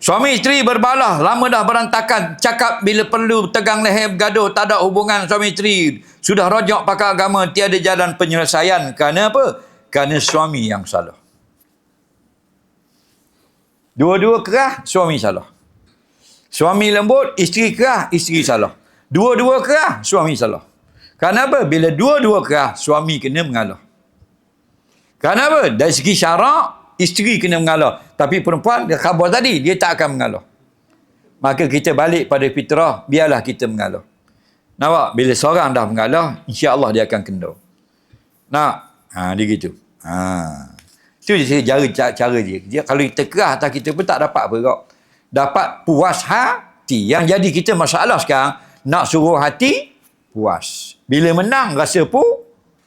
Suami isteri berbalah, lama dah berantakan. Cakap bila perlu tegang leher bergaduh, tak ada hubungan suami isteri. Sudah rojok pakar agama, tiada jalan penyelesaian. Kerana apa? Kerana suami yang salah. Dua-dua kerah, suami salah. Suami lembut, isteri kerah, isteri salah. Dua-dua kerah, suami salah. Kerana apa? Bila dua-dua kerah, suami kena mengalah. Kerana apa? Dari segi syarak, isteri kena mengalah. Tapi perempuan, dia khabar tadi, dia tak akan mengalah. Maka kita balik pada fitrah, biarlah kita mengalah. Nampak? Bila seorang dah mengalah, insya-Allah dia akan kendor. Nak? Ha, dia gitu. Ha. Itu je cara, cara, dia. dia. Kalau kita kerah atas kita pun tak dapat apa kau. Dapat puas hati. Yang jadi kita masalah sekarang, nak suruh hati, puas. Bila menang, rasa pu,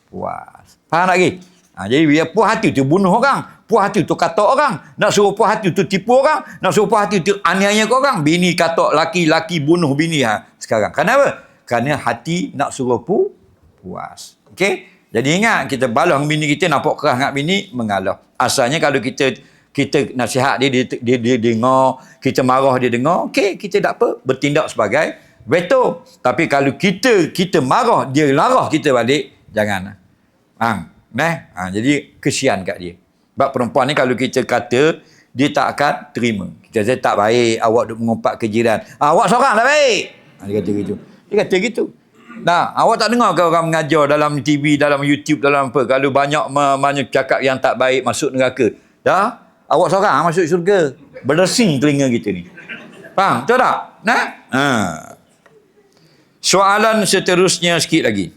puas. Faham tak lagi? Ha, jadi bila puas hati tu bunuh orang. Puas hati tu kata orang. Nak suruh puas hati tu tipu orang. Nak suruh puas hati tu aniaya ke orang. Bini kata laki, laki bunuh bini ha, sekarang. Kenapa? Kerana hati nak suruh pu, puas. Okey? Jadi ingat, kita balah dengan bini kita, nampak kerah dengan bini, mengalah. Asalnya kalau kita kita nasihat dia, dia, dia, dia dengar, kita marah dia dengar, okey, kita tak apa, bertindak sebagai veto. Tapi kalau kita kita marah, dia larah kita balik, jangan. Nah, ha, jadi kesian kat dia. Sebab perempuan ni kalau kita kata, dia tak akan terima. Kita kata tak baik, awak duk mengumpat ke jiran. Ah, awak seorang tak baik. Ha, dia kata gitu. Dia kata gitu. Nah, awak tak dengar ke orang mengajar dalam TV, dalam YouTube, dalam apa? Kalau banyak banyak cakap yang tak baik masuk neraka. Dah? Awak seorang masuk syurga. Bersing telinga kita ni. Faham? Betul tak? Nah? Ha. Soalan seterusnya sikit lagi.